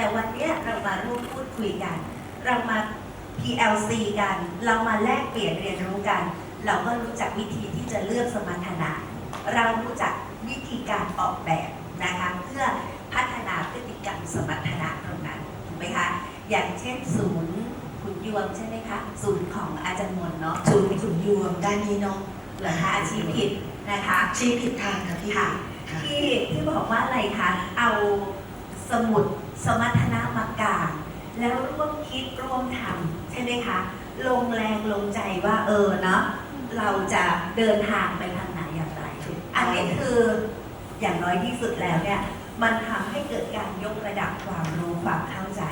แต่วันเนี้ยเรามาร่วมพูดคุยกัน เรามา PLC กัน เรามาแลกเปลี่ยนเรียนรู้กัน เราก็รู้จักวิธีที่จะเลือกสมรรถนะ เรารู้จักวิธีการออกแบบนะคะเพื่อพัฒนาพฤติกรรมสมรรถนะตรงนั้นถูกไหมคะอย่างเช่นศูนย์ขุนยวมใช่ไหมคะศูนย์ของอาจารย์มนต์เนาะศูนย์ขุนยวมด้านนี้เนาะเหรอคะอาชีพผิดนะคะชี้ผิดทางค่ะพี่ค่ะค่ะที่ที่บอกว่าอะไรคะเอาสมุด สมรรถนะมากางแล้วร่วมคิดร่วมทำใช่ไหมคะ ลงแรงลงใจว่าเออเนาะเราจะเดินทางไปทางไหนอย่างไร อันนี้คืออย่างน้อยที่สุดแล้วเนี่ยมันทำให้เกิดการยกระดับความรู้ความเข้าใจ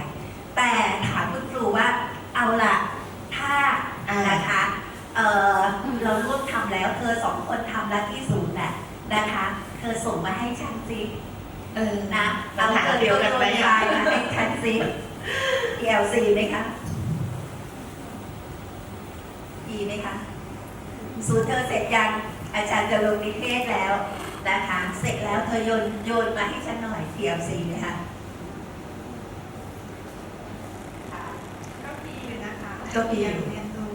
แต่ถามคุณครูว่าเอาละถ้านะคะเเราร่วมทำแล้วเธอสองคนทำแล้วที่ศูนย์น่ะนะคะ เธอส่งมาให้ฉันสิ เออนะปัญหาเดียวกันไหมไฟล์มาให้ฉันสิ PLC ไหมคะดีไหมคะศูนย์เธอเสร็จยัง อาจารย์จะลงนิเทศแล้วนะคะเสร็จแล้วเธอโยนโยนมาให้ฉันหน่อย PLC ไหมคะก็ดีอยู่นะคะก็ดีอยู่เรียนรู้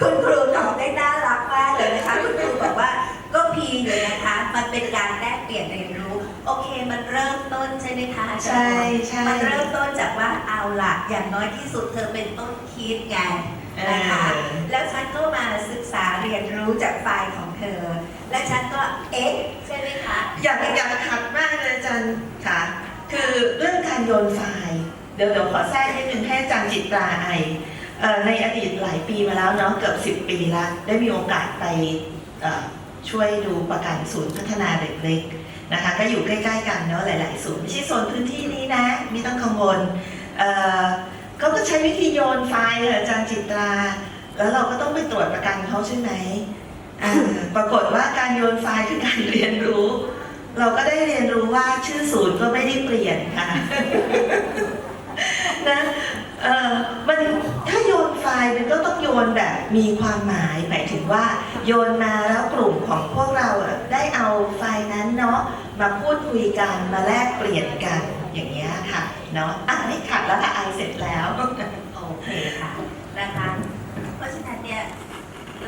คุณครูตอบได้น่ารักมากเลยนะคะ คุณครูบอกว่า ก็พีอยู่นะคะ มันเป็นการแลกเปลี่ยนเรียนรู้ โอเค มันเริ่มต้นใช่ไหมคะอาจารย์ใช่ใช่ มันเริ่มต้นจากว่าเอาล่ะอย่างน้อยที่สุดเธอเป็นต้นคิดไงเอนะคะอแล้วฉันก็มาศึกษาเรียนรู้จากไฟล์ของเธอ และฉันก็เอ๊ะใช่ไหมคะอยากอยากขัดมากเลยอาจารย์ค่ะ คือเรื่องการโยนไฟล์เดี๋ยวเดี๋ยวขอแทรกนิดนึงให้อาจารย์จิตราไอเอ่อในอดีตหลายปีมาแล้วเนาะเกือบสิบปีละได้มีโอกาสไปเอ่อ ช่วยดูประกันศูนย์พัฒนาเด็กเล็กนะคะก็อยู่ใกล้ๆกันเนาะหลาย ๆ ศูนย์ไม่ใช่โซนพื้นที่นี้นะไม่ต้องกังวลเออเขาก็ใช้วิธีโยนไฟล์อาจารย์จิตรา แล้วเราก็ต้องไปตรวจประกันเขาใช่ไหมปรากฏว่าการโยนไฟล์คือการเรียนรู้ เราก็ได้เรียนรู้ว่าชื่อศูนย์ก็ไม่ได้เปลี่ยนค่ะเออมันถ้าโยนไฟล์ มันแบบมีความหมายหมายถึงว่าโยนมาแล้วกลุ่มของพวกเราอะได้เอาไฟนั้นเนาะมาพูดคุยกันมาแลกเปลี่ยนกันอย่างเงี้ยค่ะเนาะอะนี่ขัดแล้วละไอเสร็จแล้วโอเคค่ะนะคะเพราะฉะนั้นเนี่ย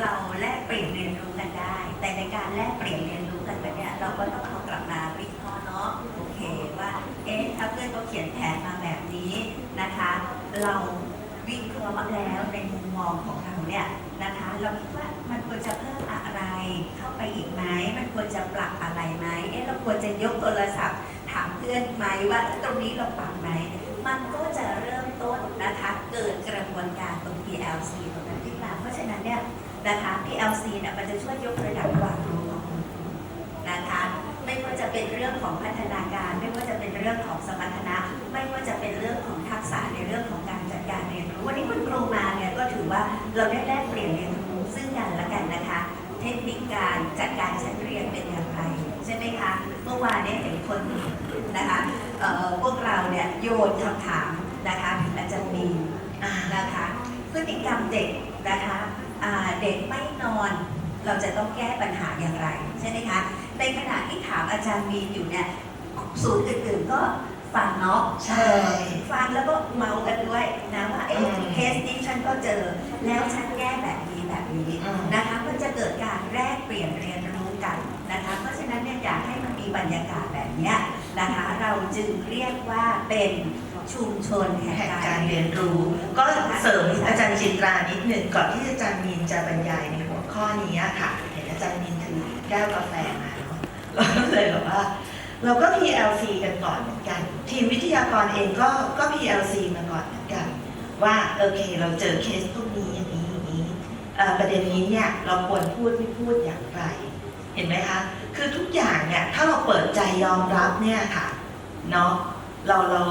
เราแลกเปลี่ยนเรียนรู้กันได้ แต่ในการแลกเปลี่ยนเรียนรู้กันไปเนี่ยเราก็ต้องเอากลับมาวิเคราะห์เนาะโอเคว่าเอ๊ะถ้าเพื่อนเขาเขียนแผนมาแบบนี้นะคะ เรา วิเคราะห์แล้วในมุมมองของเราเนี่ยนะคะ เราคิดว่ามันควรจะเพิ่มอะไรเข้าไปอีกไหมมันควรจะปรับอะไรไหมเอ๊ะเราควรจะยกโทรศัพท์ถามเพื่อนไหมว่าตรงนี้เราปรับไหมมันก็จะเริ่มต้นนะคะเกิดกระบวนการตรง PLC ตรงนั้นขึ้นมาเพราะฉะนั้นเนี่ยนะคะ PLC เนี่ยมันจะช่วยยกระดับความรู้ของคุณครูนะคะไม่ว่าจะเป็นเรื่องของพัฒนาการ ไม่ว่าจะเป็นเรื่องของสมรรถนะ ไม่ว่าจะเป็นเรื่องของทักษะในเรื่องของการ การเรียนรู้วันนี้คุณครูมาเนี่ยก็ถือว่าเราได้แลกเปลี่ยนเรียนรู้ซึ่งกันและกันนะคะ เทคนิคการจัดการชั้นเรียนเป็นอย่างไรใช่ไหมคะเมื่อวานเนี่ยเห็นคนนะคะเอ่อพวกเราเนี่ยโยนคำถามนะคะถึงอาจารย์มีนอ่านะคะพฤติกรรมเด็กนะคะอ่าเด็กไม่นอนเราจะต้องแก้ปัญหาอย่างไรใช่ไหมคะในขณะที่ถามอาจารย์มีนอยู่เนี่ยศูนย์อื่นๆก็ฟังเนาะใช่ฟัง สนี้ฉันก็เจอ แล้วฉันแก้แบบนี้แบบนี้อืมนะคะมันจะเกิดการแลกเปลี่ยนเรียนรู้กันนะคะ เพราะฉะนั้นเนี่ยอยากให้มันมีบรรยากาศแบบเนี้ยนะคะ เราจึงเรียกว่าเป็นชุมชนแห่งแห่งกาการรเรีเรียยนนรู้รู้ ก็เสริมอาจารย์จิตรานิดหนึ่งก่อนที่อาจารย์มีนจะบรรยายในหัวข้อนี้ค่ะเห็นอาจารย์มีนถือแก้วกาแฟมาเนาะเราก็เลยแบบว่าเราก็ PLC กันก่อนเหมือนกัน ทีมวิทยากรเองก็ก็ PLC มาก่อนเหมือนกัน ว่าโอเคเราเจอเคสพวกนี้อย่างนี้อย่างนี้ประเด็นนี้เนี่ยเราควรพูดไม่พูดอย่างไร เห็นไหมคะ คือทุกอย่างเนี่ยถ้าเราเปิดใจยอมรับเนี่ยค่ะเนาะเราเรา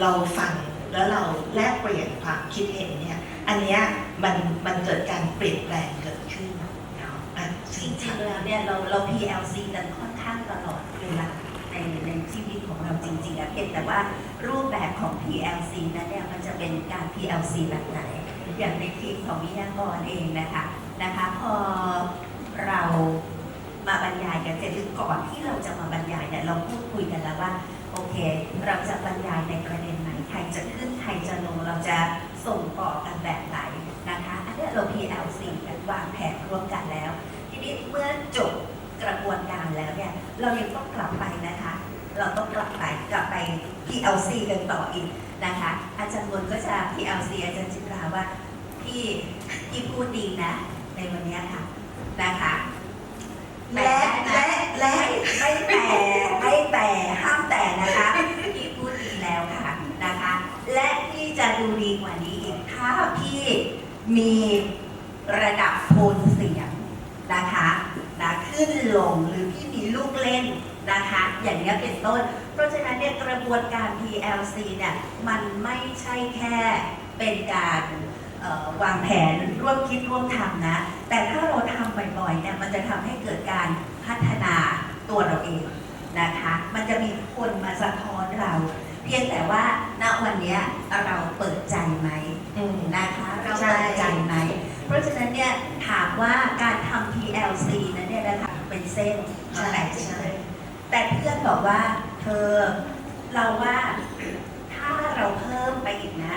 เราฟังแล้วเราแลกเปลี่ยนความคิดเห็นเนี่ย อันเนี้ยมันมันเกิดการเปลี่ยนแปลงเกิดขึ้นเนาะอะจริงๆแล้วเนี่ยเราเรา PLC กันค่อนข้างตลอดเวลา ในในชีวิตของเราจริงๆอะเพียงแต่ว่ารูปแบบของ PLC นั้นเนี่ยมันจะเป็นการ PLC แบบไหน อย่างในทีมของวิทยากรเองนะคะนะคะ พอเรามาบรรยายกันเสร็จหรือก่อนที่เราจะมาบรรยายเนี่ยเราพูดคุยกันแล้วว่าโอโอเค เราจะบรรยายในประเด็นไหนใครจะขึ้นใครจะลงเราจะส่งต่อกันแบบไหนนะคะอันนี้เรา PLC กันวางแผนร่วมกันแล้ว ทีนี้เมื่อจบ กระบวนการแล้วเนี่ยเรายังต้องกลับไปนะคะ เราต้องกลับไปกลับไป PLC กันต่ออีกนะคะ อาจารย์บนก็จะ PLC อาจารย์จิตราว่าพี่พี่พูดดีนะ ในวันเนี้ยค่ะนะคะและและและไม่แต่ไม่แต่ห้ามแต่นะคะพี่พูดดีแล้วค่ะนะคะ และพี่จะดูดีกว่านี้อีกถ้าพี่มีระดับโทนเสียงนะคะนะ ขึ้นลงหรือพี่มีลูกเล่นนะคะ อย่างนี้ยเป็นต้น เพราะฉะนั้นเนี่ยกระบวนการ PLC เนี่ยมันไม่ใช่แค่เป็นการวางแผนร่วมคิดร่วมทำนะ แต่ถ้าเราทำบ่อยๆเนี่ยมันจะทำให้เกิดการพัฒนาตัวเราเองนะคะ มันจะมีคนมาสะท้อนเรา เพียงแต่ว่าณวันนี้เราเปิดใจไหมมนะคะ เราเปิดใจไหม เพราะฉะนั้นเนี่ยถามว่าการทำ PLC เนี่ยนะคะเป็นเส้นใช่แบ่งเป็นใช่เส้นแต่เพื่อนบอกว่าเธอเราว่าถ้าเราเพิ่มไปอีกนะ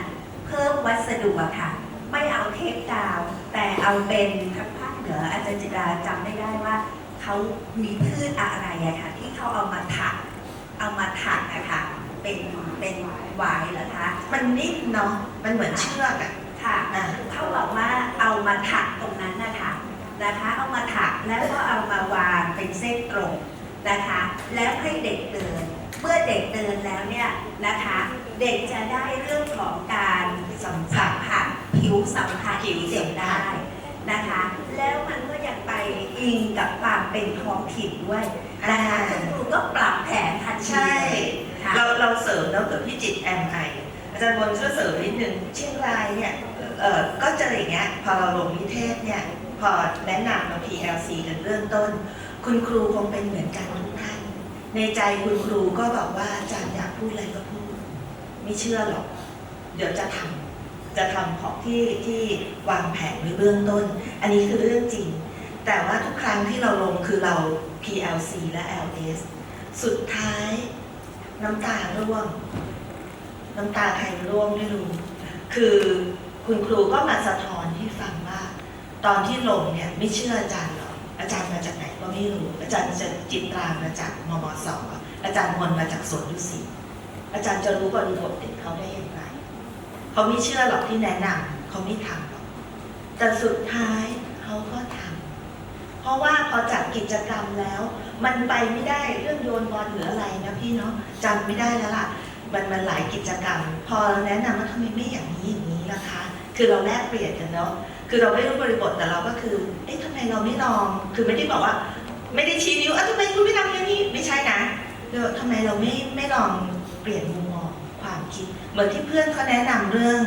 เพิ่มวัสดุอะค่ะ ไม่เอาเทปกาว แต่เอาเป็นทางภาคเหนืออาจารย์จิตราจำไม่ได้ว่าเขามีพืชอะไรอะค่ะ ที่เขาเอามาถัก เอามาถักอะค่ะเป็นเป็นหวายเหรอคะ มันนิ่มเนาะมันเหมือนเชือกอะค่ะอ่าเขาบอกว่าเอามาถักตรงนั้นนะคะ นะคะเอามาถักแล้วก็เอามาวางเป็นเส้นตรงนะคะ แล้วให้เด็กเดิน เมื่อเด็กเดินแล้วเนี่ยนะคะ เด็กจะได้เรื่องของการสัมผัสผัสผิวสัมผัสที่เด็กได้นะคะ แล้วมันก็ยังไปอิงกับความเป็นท้องถิ่นด้วยนะคะคุณครูก็ปรับแผนทันทีใช่ค่ะเราเราเสริมแล้วเกิดพี่จิตแอมไออาจารย์บนช่วยเสริมนิดนึงเชียงรายเนี่ยเออก็เจออย่างเงี้ยพอเราลงนิเทศเนี่ย พอแนะนำเรา PLC กันเริ่มต้น คุณครูคงเป็นเหมือนกันทุกท่าน ในใจคุณครูก็บอกว่าอาจารย์อยากพูดอะไรก็พูด ไม่เชื่อหรอก เดี๋ยวจะทำจะทำของที่ที่วางแผนไว้เบื้องต้น อันนี้คือเรื่องจริง แต่ว่าทุกครั้งที่เราลงคือเรา PLC และ LS สุดท้ายน้ำตาร่วง น้ำตาใครร่วงไม่รู้ คือคุณครูก็มาสะท้อนให้ฟังว่า ตอนที่ลงเนี่ยไม่เชื่ออาจารย์หรอกอาจารย์มาจากไหนก็ไม่รู้ อาจารย์จะจิตรามมาจากมมสอาจารย์มนมาจากสวนดุสิตอาจารย์จะรู้บริบทเด็กเขาได้อย่างไรเขาไม่เชื่อหรอกที่แนะนำเขาไม่ทำหรอกแต่สุดท้ายเขาก็ทำเพราะว่าพอจัดกิจกรรมแล้ว มันไปไม่ได้เรื่องโยนบอลหรืออะไรนะพี่เนาะจำไม่ได้แล้วล่ะมันมันหลายกิจกรรม พอเราแนะนำว่าทำไมไม่อย่างนี้อย่างนี้ล่ะคะ คือเราแลกเปลี่ยนกันเนาะ คือเราไม่รู้บริบทแต่เราก็คือ เอ๊ะทำไมเราไม่ลอง คือไม่ได้บอกว่า ไม่ได้ชี้นิ้วอะทำไมคุณไม่ทำอย่างนี้ ไม่ใช่นะเดี๋ยวทำไมเราไม่ไม่ลองเปลี่ยนมุมมองความคิด เหมือนที่เพื่อนเขาแนะนำเรื่อง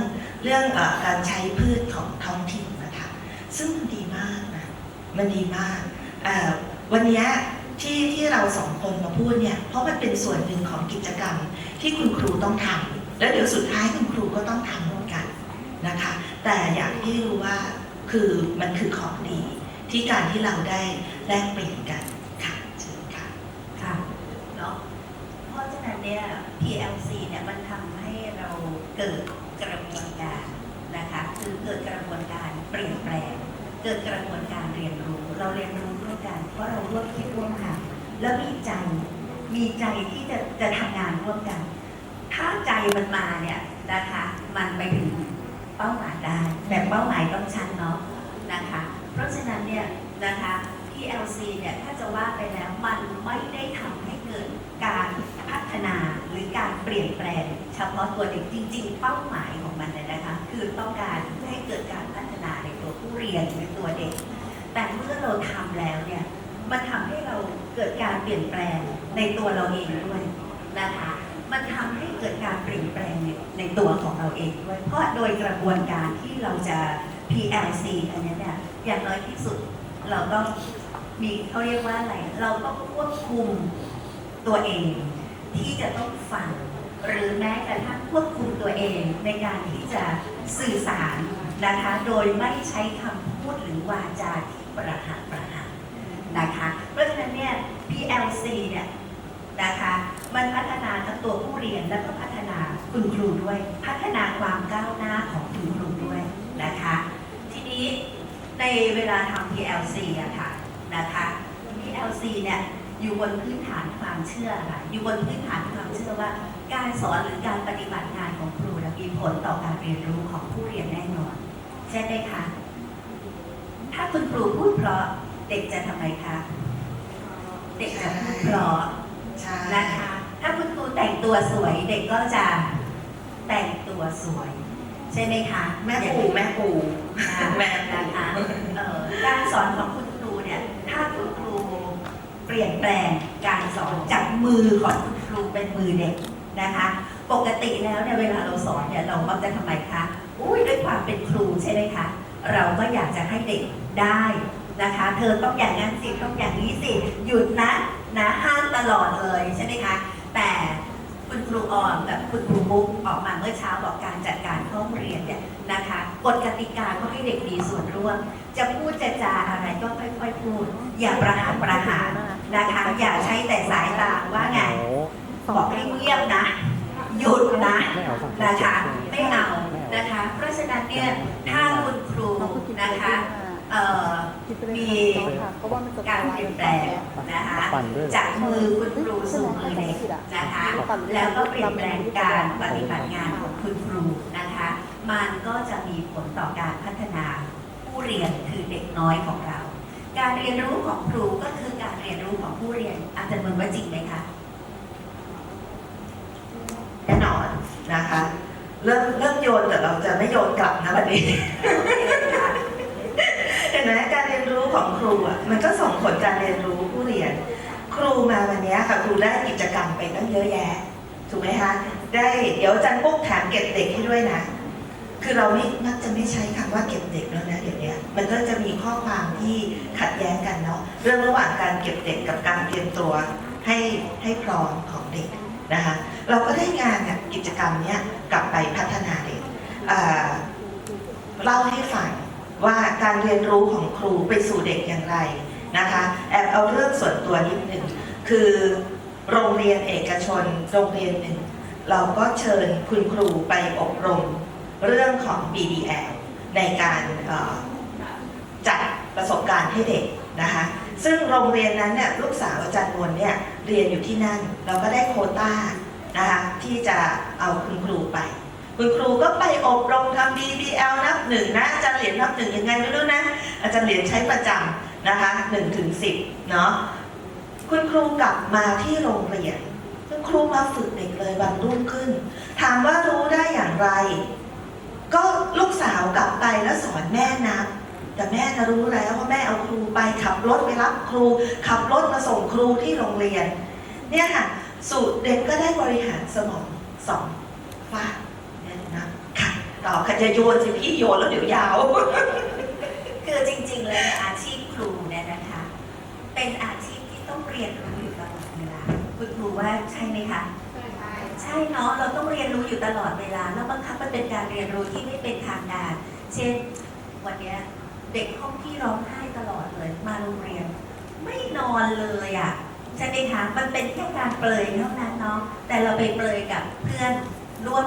เรื่องอการใช้พืชของท้องถิ่นนะคะ ซึ่งมันดีมากนะ มันดีมาก วันนี้ที่ที่เราสองคนมาพูดเนี่ย เพราะมันเป็นส่วนหนึ่งของกิจกรรมที่คุณครูต้องทำแล้วเดี๋ยวสุดท้ายคุณครูก็ต้องทำเหมือนกันนะคะ แต่อยากให้รู้ว่าคือมันคือของดีที่การที่เราได้แลกเปลี่ยนกันค่ะเชิญค่ะค่ะเนาะเพราะฉะนั้นเนี่ย PLC เนี่ยมันทำให้เราเกิดกระบวนการนะคะ คือเกิดกระบวนการเปลี่ยนแปลง เกิดกระบวนการเรียนรู้ เราเรียนรู้ร่วมกัน เพราะเราร่วมคิดร่วมทำแล้วมีใจมีใจที่จะจะทำงานร่วมกัน ถ้าใจมันมาเนี่ยนะคะ มันไปถึง เป้าหมายได้ แต่เป้าหมายต้องชัดเนาะนะคะ เพราะฉะนั้นเนี่ยนะคะ PLC เนี่ยถ้าจะว่าไปแล้วมันไม่ได้ทำให้เกิดการพัฒนาหรือการเปลี่ยนแปลง เฉพาะตัวเด็กจริง ๆ เป้าหมายของมันเนี่ยนะคะ คือต้องการให้เกิดการพัฒนาในตัวผู้เรียนในตัวเด็ก แต่เมื่อเราทำแล้วเนี่ยมันทำให้เราเกิดการเปลี่ยนแปลงในตัวเราเองด้วยนะคะ มันทำให้เกิดการเปลี่ยนแปลงในในตัวของเราเองด้วย เพราะโดยกระบวนการที่เราจะ PLC อันนี้เนี่ยอย่างน้อยที่สุดเราต้องมีเขาเรียกว่าอะไร เราต้องควบคุมตัวเอง ที่จะต้องฟังหรือแม้กระทั่งควบคุมตัวเองในการที่จะสื่อสารนะคะ โดยไม่ใช้คำพูดหรือวาจาที่ประหัตประหารนะคะ เพราะฉะนั้นเนี่ย PLC เนี่ยนะคะ มันพัฒนาทั้งตัวผู้เรียนแล้วก็พัฒนาคุณครูด้วย พัฒนาความก้าวหน้าของคุณครูด้วยนะคะ ทีนี้ในเวลาทำ PLC อะค่ะนะคะ PLC เนี่ยอยู่บนพื้นฐานความเชื่อค่ะอยู่บนพื้นฐานความเชื่อว่า การสอนหรือการปฏิบัติงานของครูเนี่ยมีผลต่อการเรียนรู้ของผู้เรียนแน่นอน ใช่ไหมคะถ้าคุณครูพูดเพราะเด็กจะทำไมคะเด็กจะพูดเพราะใช่นะคะ ถ้าคุณครูแต่งตัวสวยเด็กก็จะแต่งตัวสวย ใช่ไหมคะแม่ปู่แม่ปู่อย่างแม่นี้นะปู่คะเอ่อการสอนของคุณครูเนี่ยถ้าคุณครูเปลี่ยนแปลงการสอนจากมือของคุณครูเป็นมือเด็กนะคะ ปกติแล้วเนี่ยเวลาเราสอนเนี่ยเรามักจะทำไมคะอุ้ยด้วยความเป็นครูใช่ไหมคะเราก็อยากจะให้เด็กได้นะคะ เธอต้องอย่างนั้นสิต้องอย่างนี้สิหยุดนะนะห้ามตลอดเลยใช่ไหมคะแต่ คุณครูออมกับคุณครูมุกออกมาเมื่อเช้าบอกการจัดการห้องเรียนเนี่ยนะคะกฎกติกาก็ให้เด็กมีส่วนร่วม จะพูดจะจาอะไรก็ค่อยๆพูด อย่าประหารประหารนะคะ อย่าใช้แต่สายตาว่าไงบอกให้เงียบนะ หยุดนะนะคะไม่เอานะคะ เพราะฉะนั้นเนี่ยถ้าคุณครูนะคะ มีการเปลี่ยนแปลงนะคะปั่นด้วยจากมือคุณครูสู่มือเด็กนะคะแล้วก็เปลี่ยนแปลงการปฏิบัติงานของคุณครูนะคะ มันก็จะมีผลต่อการพัฒนาผู้เรียนคือเด็กน้อยของเรา การเรียนรู้ของครูก็คือการเรียนรู้ของผู้เรียนอาจารย์มนต์ว่าจริงไหมคะแน่นอนนะคะ เริ่มเริ่มโยนแต่เราจะไม่โยนกลับนะวันนี้ เห็นไหมการเรียนรู้ของครูอะมันก็ส่งผลการเรียนรู้ผู้เรียน ครูมาวันนี้ค่ะครูได้กิจกรรมไปตั้งเยอะแยะถูกไหมคะได้เดี๋ยวจันปุ๊กแถมเก็บเด็กให้ด้วยนะ คือเราไม่มักจะไม่ใช้คำว่าเก็บเด็กแล้วนะเดี๋ยวนี้มันก็จะมีข้อความที่ขัดแย้งกันเนาะเรื่องระหว่างการเก็บเด็กกับการเตรียมตัวให้ให้พร้อมของเด็กนะคะเราก็ได้งานกิจกรรมเนี้ยกลับไปพัฒนาเด็กเล่าให้ฟัง ว่าการเรียนรู้ของครูไปสู่เด็กอย่างไรนะคะแอบเอาเรื่องส่วนตัวนิดหนึ่งคือโรงเรียนเอกชนโรงเรียนหนึ่งเราก็เชิญคุณครูไปอบรมเรื่องของ BBL ในการจัดประสบการณ์ให้เด็กนะคะซึ่งโรงเรียนนั้นเนี่ยลูกสาวอาจารย์นวลเนี่ยเรียนอยู่ที่นั่น เราก็ได้โคต้านะคะที่จะเอาคุณครูไป คุณครูก็ไปอบรมทำ BBL นับหนึ่งนะอาจารย์เหรียญนับหนึ่งยังไงไม่รู้นะ อาจารย์เหรียญใช้ประจำนะคะหนึ่งถึงสิบเนาะคุณครูกลับมาที่โรงเรียนคุณครูมาฝึกเด็กเลยวันรุ่งขึ้น ถามว่ารู้ได้อย่างไร ก็ลูกสาวกลับไปแล้วสอนแม่นับแต่แม่นะรู้แล้วว่าแม่เอาครูไปขับรถไปรับครู ขับรถมาส่งครูที่โรงเรียน เนี่ยค่ะ สูตรเด็กก็ได้บริหารสมองสองฝ้า ต่อค่ะจะโยนสิพี่โยนแล้วเดี๋ยวยาว คือจริงๆเลยอาชีพครูเนี่ยนะคะ เป็นอาชีพที่ต้องเรียนรู้อยู่ตลอดเวลาคุณครูว่าใช่ไหมคะใช่เนาะเราต้องเรียนรู้อยู่ตลอดเวลา แล้วบางครั้งมันเป็นการเรียนรู้ที่ไม่เป็นทางการเช่นวันเนี้ยเด็กห้องที่ร้องไห้ตลอดเลยมาโรงเรียน ไม่นอนเลยอะใช่ไหมคะมันเป็นแค่การเปลยเท่านั้นเนาะแต่เราไปเปลยกับเพื่อนร่วม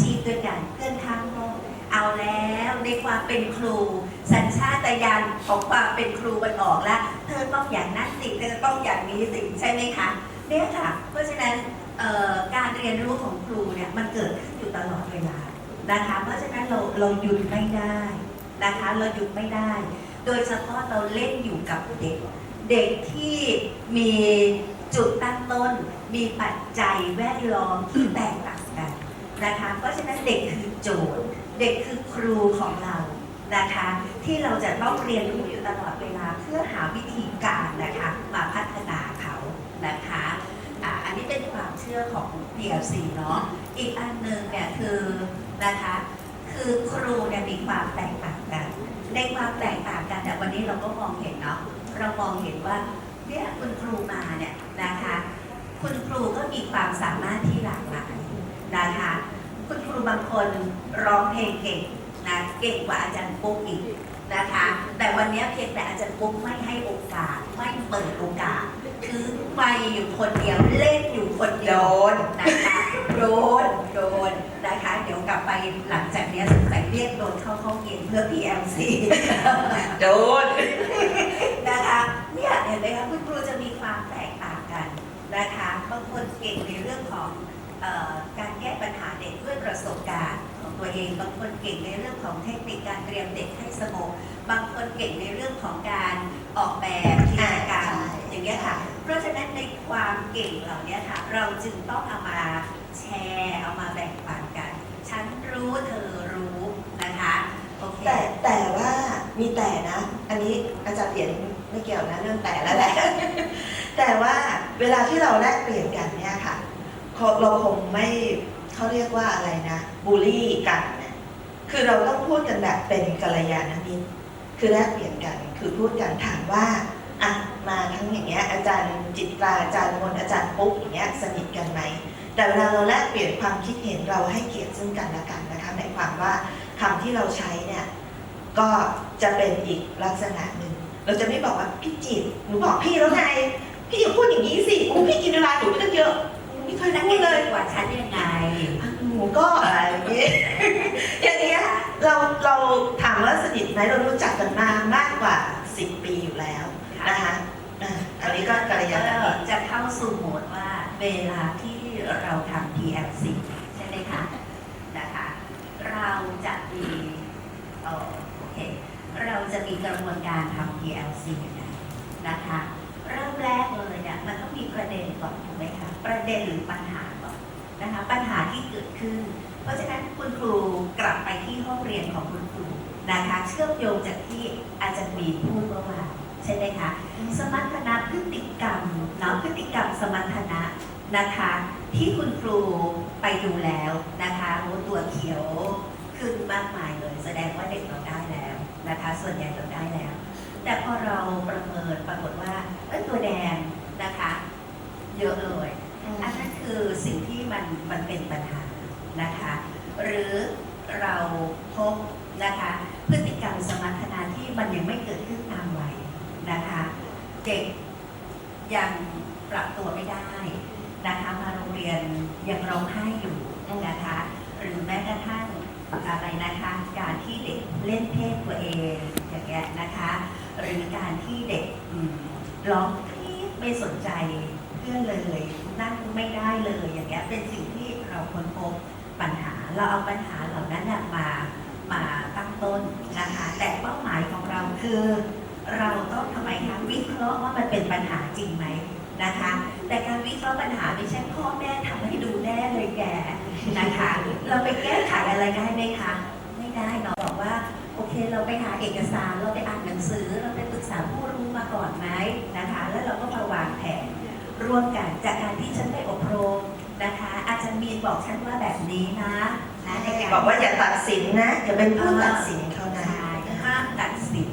ชีพด้วยกันเพื่อนข้างห้องเอาแล้วในความเป็นครู สัญชาตญาณของความเป็นครูมันออกแล้วเธอต้องอย่างนั้นสิเธอต้องอย่างนี้สิใช่ไหมคะเนี่ยค่ะ เพราะฉะนั้นการเรียนรู้ของครูเนี่ยมันเกิดขึ้นอยู่ตลอดเวลานะคะ เพราะฉะนั้นเราเราหยุดไม่ได้นะคะ เราหยุดไม่ได้ โดยเฉพาะเราเล่นอยู่กับเด็ก เด็กที่มีจุดตั้งต้น มีปัจจัยแวดล้อมที่แตกต่าง นะคะเพราะฉะนั้นเด็กคือโจทย์ เด็กคือครูของเรานะคะที่เราจะต้องเรียนรู้อยู่ตลอดเวลาเพื่อหาวิธีการนะคะมาพัฒนาเขานะคะอันนี้เป็นความเชื่อของ PLC เนาะอีกอันหนึ่งเนี่ยคือนะคะคือครูเนี่ยมีความแตกต่างกัน ในความแตกต่างกันแต่วันนี้เราก็มองเห็นเนาะเรามองเห็นว่าเนี่ยคุณครูมาเนี่ยนะคะคุณครูก็มีความสามารถที่หลากหลายนะคะ คุณครูบางคนร้องเพลงเก่งนะเก่งกว่าอาจารย์ปุ๊กอีกนะคะ แต่วันนี้เพียงแต่อาจารย์ปุ๊กไม่ให้โอกาส ไม่เปิดโอกาสถือไม่อยู่คนเดียวเล่นอยู่คนเดีโดยวนนะคะโดนโดนนะคะ เดี๋ยวกลับไปหลังจากนี้สงสัยเรียกโดนเข้าห้องเย็นเพื่อ PLC โดน เรื่องของเทคนิคการเตรียมเด็กให้สงบบางคนเก่งในเรื่องของการออกแบบกิจกรรมอ่าใช่อย่างเงี้ยค่ะ เพราะฉะนั้นในความเก่งเหล่านี้ค่ะ เราจึงต้องเอามาแชร์เอามาแบ่งปันกัน ฉันรู้เธอรู้นะคะโอเคแต่แต่ว่ามีแต่นะ อันนี้อาจารย์เปลี่ยนไม่เกี่ยวนะเรื่องแต่แล้วแหละแต่ว่าเวลาที่เราแลกเปลี่ยนกันเนี่ยค่ะเขาเราคงไม่เขาเรียกว่าอะไรนะบูลลี่กันเนี่ย คือเราต้องพูดกันแบบเป็นกัลยาณมิตร คือแลกเปลี่ยนกัน คือพูดกันถามว่าอะมาทั้งอย่างเงี้ยอาจารย์จิตราอาจารย์มนอาจารย์ปุ๊กอย่างเงี้ยสนิทกันไหมแต่เวลาเราแลกเปลี่ยนความคิดเห็นเราให้เกียรติซึ่งกันและกันนะคะหมายความว่าคำที่เราใช้เนี่ยก็จะเป็นอีกลักษณะหนึ่ง เราจะไม่บอกว่าพี่จิตหนูบอกพี่แล้วไงพี่อย่าพูดอย่างนี้สิโอ้พี่กินเวลาหนูไม่ตั้งเยอะไม่เคยนักพูเรีดเลยกว่าฉันยังไง ก็อะไรอย่างนี้อย่างเงี้ยเราเราถามว่าสนิทไหมเรารู้จักกันมามากกว่า10ปีอยู่แล้วนะคะอะอันนี้ก็กัลยาณมิตรจะเข้าสู่โหมดว่าเวลาที่เราทำ PLC ใช่ไหมคะนะคะเราจะมีเอ่อโอเคเราจะมีกระบวนการทำ PLC ยังไงนะคะเริ่มแรกเลยเนี่ยมันต้องมีประเด็นก่อนถูกไหมคะประเด็นหรือปัญ คุณครูกลับไปที่ห้องเรียนของคุณครูนะคะเชื่อมโยงจากที่อาจารย์มีพูดเมื่อวานใช่ไหมคะสมรรถนะพฤติกรรมเนาะพฤติกรรมสมรรถนะนะคะที่คุณครูไปดูแล้วนะคะโอ้ตัวเขียวขึ้นมากมายเลย แสดงว่าเด็กเราได้แล้วนะคะส่วนใหญ่เราได้แล้ว แต่พอเราประเมินปรากฏว่าเอ้ยตัวแดงนะคะเยอะเลยอันนั้นคือสิ่งที่มันมันเป็นปัญหานะคะ หรือเราพบนะคะพฤติกรรมสมรรถนะที่มันยังไม่เกิดขึ้นตามวัยนะคะเด็กยังปรับตัวไม่ได้นะคะมาโรงเรียนยังร้องไห้อยู่นะคะหรือแม้กระทั่งอะไรนะคะการที่เด็กเล่นเพศตัวเองอย่างเงี้ยนะคะหรือการที่เด็กร้องกรี๊ดไม่สนใจเพื่อนเลยนั่งไม่ได้เลยอย่างเงี้ยเป็นสิ่งที่เราค้นพบปัญหา เราเอาปัญหาเหล่านั้นนะมามาตั้งต้นนะคะ แต่เป้าหมายของเราคือ เราต้องทำไมคะวิเคราะห์ว่ามันเป็นปัญหาจริงไหมนะคะ แต่การวิเคราะห์ปัญหาไม่ใช่พ่อแม่ทำให้ดูแน่เลยแกนะคะ เราไปแก้ไขอะไรได้ไหมคะไม่ได้เนาะบอกว่า โอเค เราไปหาเอกสารเราไปอ่านหนังสือ เราไปปรึกษาผู้รู้มาก่อนไหมนะคะ แล้วเราก็มาวางแผนร่วมกันจากการที่ฉันได้อบ อาจารย์มีนบอกฉันว่าแบบนี้นะนะในการบอกว่าอย่าตัดสินนะอย่าเป็นผู้ตัดสินเขานะใช่ห้ามตัดสิน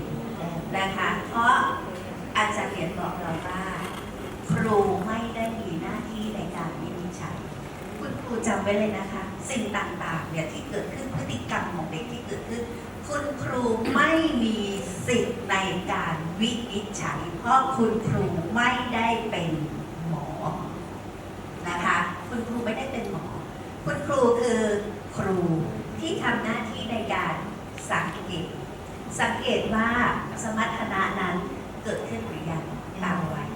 นะคะ เพราะอาจารย์เหรียญบอกเราว่าครูไม่ได้มีหน้าที่ในการวินิจฉัยคุณครูจำไว้เลยนะคะ สิ่งต่างๆเนี่ยที่เกิดขึ้นพฤติกรรมของเด็กที่เกิดขึ้น คุณครูไม่มีสิทธิ์ในการวินิจฉัย เพราะคุณครูไม่ได้เป็นหมอนะคะ คุณครูไม่ได้เป็นหมอ คุณครูคือครูที่ทำหน้าที่ในการสังเกต สังเกตว่าสมรรถนะนั้นเกิดขึ้นหรือยังตามวัย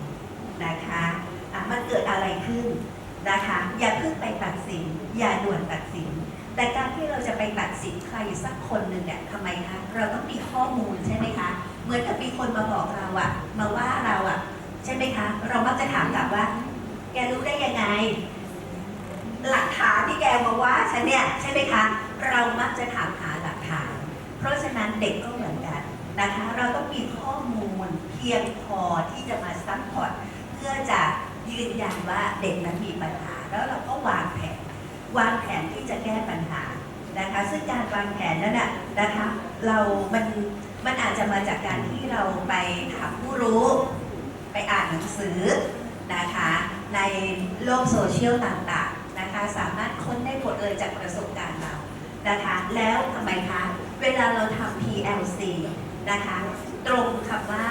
นะคะะมันเกิดอะไรขึ้นนะคะ อย่าเพิ่งไปตัดสิน อย่าด่วนตัดสิน แต่การที่เราจะไปตัดสินใครสักคนหนึ่งเนี่ยทำไมคะเราต้องมีข้อมูลใช่ไหมคะ เหมือนกับมีคนมาบอกเราอะมาว่าเราอะใช่ไหมคะ เรามักจะถามกลับว่า แกรู้ได้ยังไง หลักฐานที่แกมาว่าฉันเนี่ยใช่ไหมคะ เรามักจะถามหาหลักฐาน เพราะฉะนั้นเด็กก็เหมือนกันนะคะ เราต้องมีข้อมูลเพียงพอที่จะมาซัพพอร์ตเพื่อจะยืนยันว่าเด็กนั้นมีปัญหา แล้วเราก็วางแผน วางแผนที่จะแก้ปัญหานะคะ ซึ่งการวางแผนนั้นนะนะคะ เรา มัน มันอาจจะมาจากการที่เราไปถามผู้รู้ ไปอ่านหนังสือนะคะ ในโลกโซเชียลต่างๆ สามารถค้นได้หมดเลยจากประสบการณ์เรานะคะแล้วทำไมคะ เวลาเราทำ PLC นะคะ ตรงคำว่า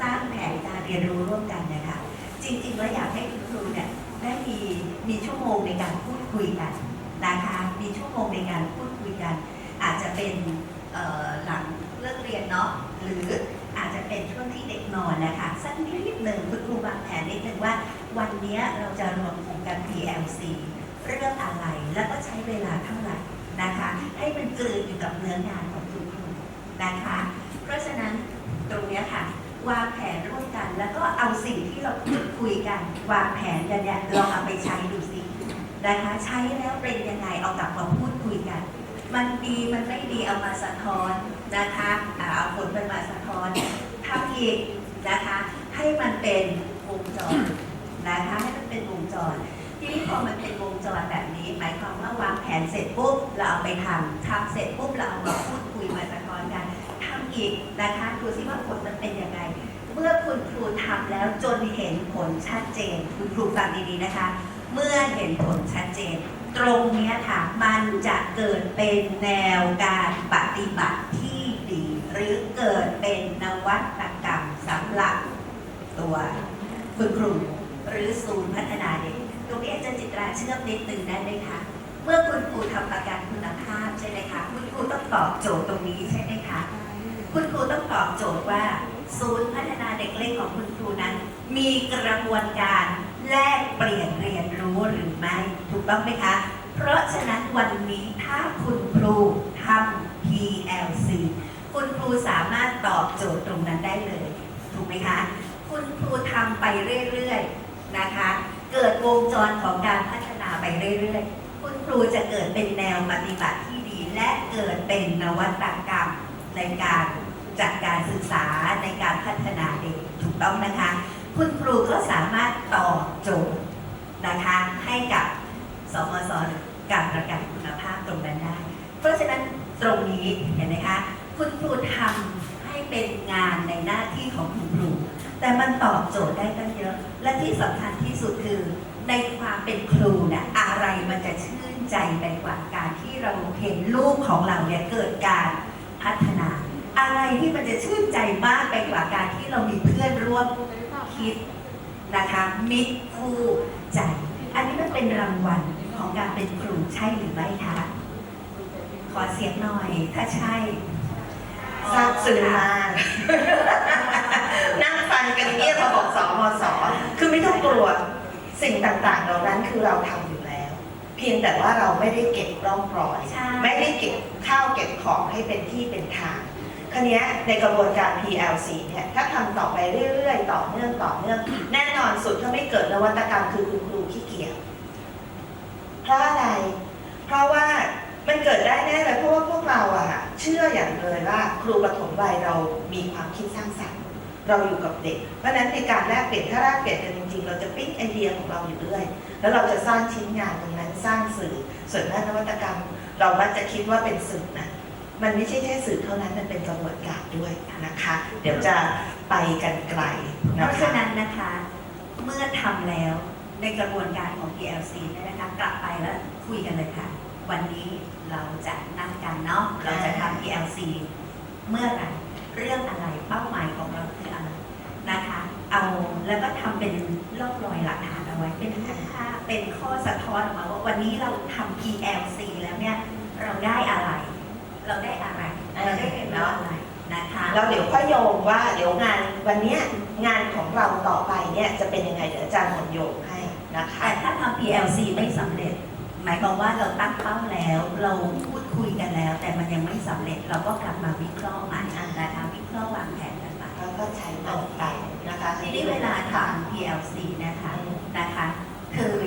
สร้างแผนการเรียนรู้ร่วมกันนะคะ จริงๆแล้วอยากให้คุณครูเนี่ยได้มีมีชั่วโมงในการพูดคุยกันนะคะ มีชั่วโมงในการพูดคุยกัน อาจจะเป็นหลังเลิกเรียนเนาะหรืออาจจะเป็นช่วงที่เด็กนอนนะคะ สักนิดหนึ่งคุณครูวางแผนนิดหนึ่งว่า วันนี้เราจะรวมกลุ่มกัน PLC เรื่องอะไร แล้วก็ใช้เวลาเท่าไหร่นะคะ ให้มันกลืนอยู่กับเนื้องานของคุณครูนะคะ เพราะฉะนั้นตรงนี้ค่ะวางแผนร่วมกัน แล้วก็เอาสิ่งที่เราพูดคุยกัน วางแผนกันเนี่ยลองเอาไปใช้ดูสินะคะ ใช้แล้วเป็นยังไงเอากลับมาพูดคุยกัน มันดีมันไม่ดีเอามาสะท้อนนะคะเอาผลมันมาสะท้อนทำอีกนะคะ ให้มันเป็นวงจรนะคะให้มันเป็นวงจร ทีนี้พอมันเป็นวงจรแบบนี้หมายความว่าวางแผนเสร็จปุ๊บเราเอาไปทำทำเสร็จปุ๊บเราเอามาพูดคุยมาสะท้อนกันทำอีกนะคะดูซิว่าผลมันเป็นยังไงเมื่อคุณครูทำแล้วจนเห็นผลชัดเจน คุณครูฟังดีๆนะคะ เมื่อเห็นผลชัดเจน ตรงนี้ค่ะ มันจะเกิดเป็นแนวการปฏิบัติที่ดี หรือเกิดเป็นนวัตกรรมสำหรับตัวคุณครู หรือศูนย์พัฒนาเด็กตรงนี้อาจารย์จิตราเชื่อมนิดนึงได้ไหมคะเมื่อคุณครูทำประกันคุณภาพใช่ไหมคะคุณครูต้องตอบโจทย์ตรงนี้ใช่ไหมคะคุณครูต้องตอบโจทย์ว่า ศูนย์พัฒนาเด็กเล็กของคุณครูนั้น มีกระบวนการแลกเปลี่ยนเรียนรู้หรือไม่ถูกต้องไหมคะ เพราะฉะนั้นวันนี้ถ้าคุณครูทำ PLC คุณครูสามารถตอบโจทย์ตรงนั้นได้เลย ถูกไหมคะ คุณครูทำไปเรื่อยๆ นะคะ เกิดวงจรของการพัฒนาไปเรื่อยๆ คุณครูจะเกิดเป็นแนวปฏิบัติที่ดี และเกิดเป็นนวัตกรรมในการจัดการศึกษาในการพัฒนาเด็กถูกต้องนะคะ คุณครูก็สามารถตอบโจทย์นะคะให้กับสมสการประกันคุณภาพตรงนั้นได้ เพราะฉะนั้นตรงนี้เห็นไหมคะ คุณครูทำให้เป็นงานในหน้าที่ของคุณครู แต่มันตอบโจทย์ได้ตั้งเยอะ และที่สำคัญที่สุดคือ ในความเป็นครูนี่ยอะไรมันจะชื่นใจไปกว่าการที่เราเห็นลูกของเราเนี่ยเกิดการพัฒนา อะไรที่มันจะชื่นใจมากไปกว่าการที่เรามีเพื่อนร่วมคิดนะคะมิตรคู่ใจ อันนี้มันเป็นรางวัลของการเป็นครูใช่หรือไม่คะขอเสียงหน่อยถ้าใช่ ทราบซึ้งมาก นั่งฟังกันเงียบพอบอกสอมสคือไม่ต้องกลัวสิ่งต่างๆ เหล่านั้นคือเราทำอยู่แล้ว เพียงแต่ว่าเราไม่ได้เก็บร่องรอยใช่ไม่ได้เก็บข้าวเก็บของให้เป็นที่เป็นทางคราวเนี้ยในกระบวนการ PLC เนี่ยถ้าทำต่อไปเรื่อยๆ ต่อเนื่องต่อเนื่อง แน่นอนสุดถ้าไม่เกิดนวัตกรรมคือคุณครูขี้เกียจเพราะอะไร เพราะว่า มันเกิดได้แน่เลยเพราะว่าพวกเราอะเชื่ออย่างเลยว่าครูปฐมวัยเรามีความคิดสร้างสรรค์ เราอยู่กับเด็ก เพราะฉะนั้นในการแลกเปลี่ยนถ้าแลกเปลี่ยนกันจริงๆ เราจะปิ๊งไอเดียของเราอยู่เรื่อย แล้วเราจะสร้างชิ้นงานตรงนั้นสร้างสื่อ ส่วนด้านนวัตกรรม เรามักจะคิดว่าเป็นสื่อนะมันไม่ใช่แค่สื่อเท่านั้นมันเป็นกระบวนการด้วยนะคะ เดี๋ยวจะไปกันไกลเพนะเพราะฉะนั้นนะคะเมื่อทำแล้วในกระบวนการของ PLC เนี่ยนะคะกลับไปแล้วคุยกันเลยค่ะ วันนี้เราจะนั่งกันเนาะเราจะทำ PLC เมื่อไหร่เรื่องอะไรเป้าหมายของเราคืออะไรนะคะ เอาแล้วก็ทำเป็นร่องรอยหลักฐานเอาไว้เป็นค่าเป็นข้อสะท้อนออกมาว่าวันนี้เราทำ PLC แล้วเนี่ยเราได้อะไร เราได้อะไรเราได้เห็นว่าอะไรนะคะแล้วเดี๋ยวค่อยโยงว่าเดี๋ยวงานวันเนี้ยงานของเราต่อไปเนี่ยจะเป็นยังไงเดี๋ยวอาจารย์หมดโยงให้นะคะแต่ถ้าทำ PLC ไม่สำเร็จ หมายความว่าเราตั้งเป้าแล้ว เราพูดคุยกันแล้ว แต่มันยังไม่สำเร็จเราก็กลับมาวิเคราะห์ใหม่นะคะวิเคราะห์วางแผนกันใหม่แล้วก็ใช้ต่อไปนะคะทีนี้เวลาทำ PLC นะคะนะคะ คือ